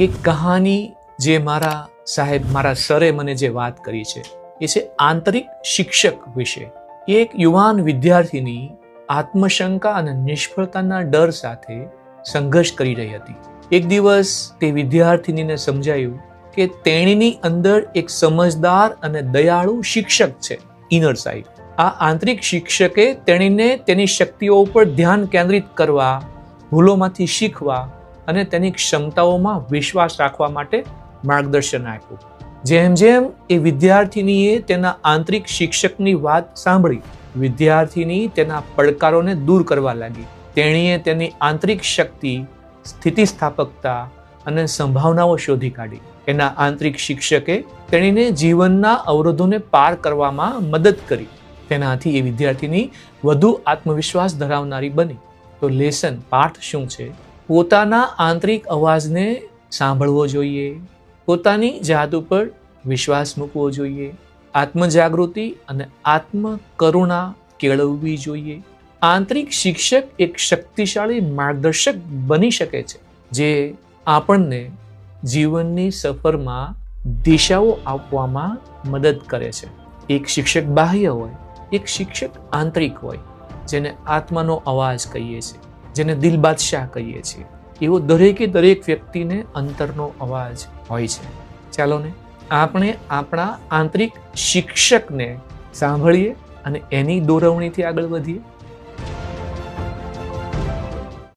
એક કહાની જે મારા સાહેબ, મારા સરે મને જે વાત કરી છે, એ છે આંતરિક શિક્ષક વિશે. એક યુવાન વિદ્યાર્થીની આત્મશંકા અને નિષ્ફળતાના ડર સાથે સંઘર્ષ કરી રહી હતી. એક દિવસ તે વિદ્યાર્થીનીને સમજાયું કે તેણીની અંદર એક સમજદાર અને દયાળુ શિક્ષક છે ઇનર સાઈડ આ આંતરિક શિક્ષકે તેણીને તેની શક્તિઓ ઉપર ધ્યાન કેન્દ્રિત કરવા, ભૂલોમાંથી શીખવા અને તેની ક્ષમતાઓમાં વિશ્વાસ રાખવા માટે માર્ગદર્શન આપ્યું. જેમ જેમ એ વિદ્યાર્થીનીએ તેના આંતરિક શિક્ષકની વાત સાંભળી, વિદ્યાર્થીની તેના પડકારોને દૂર કરવા લાગી. તેણીએ તેની આંતરિક શક્તિ, સ્થિતિસ્થાપકતા અને સંભાવનાઓ શોધી કાઢી. એના આંતરિક શિક્ષકે તેણીને જીવનના અવરોધોને પાર કરવામાં મદદ કરી. તેનાથી એ વિદ્યાર્થીની વધુ આત્મવિશ્વાસ ધરાવનારી બની. તો લેસન, પાઠ શું છે? પોતાના આંતરિક અવાજને સાંભળવો જોઈએ, પોતાની જાત ઉપર વિશ્વાસ મૂકવો જોઈએ, આત્મજાગૃતિ અને આત્મ કરુણા કેળવવી જોઈએ. આંતરિક શિક્ષક એક શક્તિશાળી માર્ગદર્શક બની શકે છે, જે આપણને જીવનની સફરમાં દિશાઓ આપવામાં મદદ કરે છે. એક શિક્ષક બાહ્ય હોય, એક શિક્ષક આંતરિક હોય, જેને આત્માનો અવાજ કહીએ છીએ. જેને દિલ બાદશાહ કહીએ છીએ. એવો દરેકે દરેક વ્યક્તિને અંતરનો અવાજ હોય છે. ચાલો ને, આપણે આપણા આંતરિક શિક્ષકને સાંભળીએ અને એની દોરવણીથી આગળ વધીએ.